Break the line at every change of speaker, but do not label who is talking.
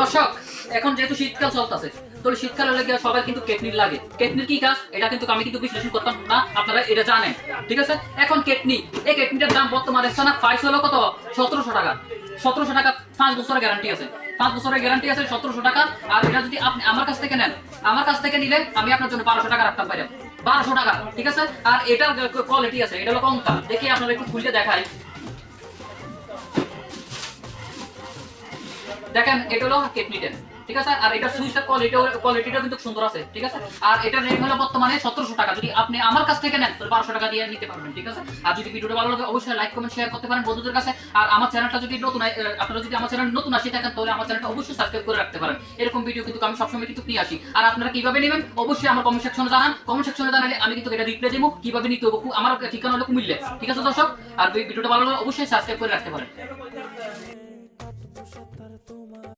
দর্শক, এখন যেহেতু শীতকাল চলতেছে তো শীতকালে লেগে সবাই কিন্তু কেটনির লাগে। কেটনির কি কাজ? এটা কিন্তু আমি কিন্তু বিশ্লেষণ করতাম না, আপনারা এটা জানেন। ঠিক আছে? এখন কেটনি, এই কেটনিটার দাম বর্তমানে সোনা প্রাইস হলো কত? সতেরোশো টাকা। সতেরোশো টাকা পাঁচ বছরের গ্যারান্টি আছে। পাঁচ বছরের গ্যারান্টি আছে সতেরোশো টাকা, আর এটা যদি আপনি আমার কাছ থেকে নেন, আমার কাছ থেকে নিলে আমি আপনার জন্য বারোশো টাকা রাখতাম পারি বারোশো টাকা, ঠিক আছে? আর এটার কোয়ালিটি আছে, এটা হলো কঙ্কা দেখি আপনারা একটু খুলে দেখাই। দেখেন, এটা হলো কেটনিটেন ঠিক আছে? আর এটা সুইচের কোয়ালিটি কোয়ালিটিটা কিন্তু সুন্দর আছে, ঠিক আছে? আর এটা রেট হলো বর্তমানে সতেরোশো টাকা। যদি আপনি আমার কাছ থেকে নেন, তাহলে বারোশো টাকা দিয়ে নিতে পারবেন, ঠিক আছে? আর যদি ভিডিওটা ভালো লাগে, অবশ্যই লাইক কমেন্ট শেয়ার করতে পারেন বন্ধুদের কাছে। আর আমার চ্যানেলটা যদি নতুন আপনারা যদি আমার চ্যানেল নতুন আসি থাকেন, তাহলে আমার চ্যানেলটা অবশ্যই সাবস্ক্রাইব করে রাখতে পারেন। এরকম ভিডিও কিন্তু আমি সবসময় কিন্তু নিয়ে আসি। আর আপনারা কীভাবে নেবেন, অবশ্যই আমার কমেন্ট সেকশনে জানান। কমেন্ট সেকশনে জানালে আমি কিন্তু এটা রিপ্লাই দেবো, কীভাবে নিতে হবে আমার ঠিকানা হলো কুমিল্লে। ঠিক আছে, দর্শক? আর ভিডিওটা ভালো লাগলে অবশ্যই সাবস্ক্রাইব করে রাখতে পারেন।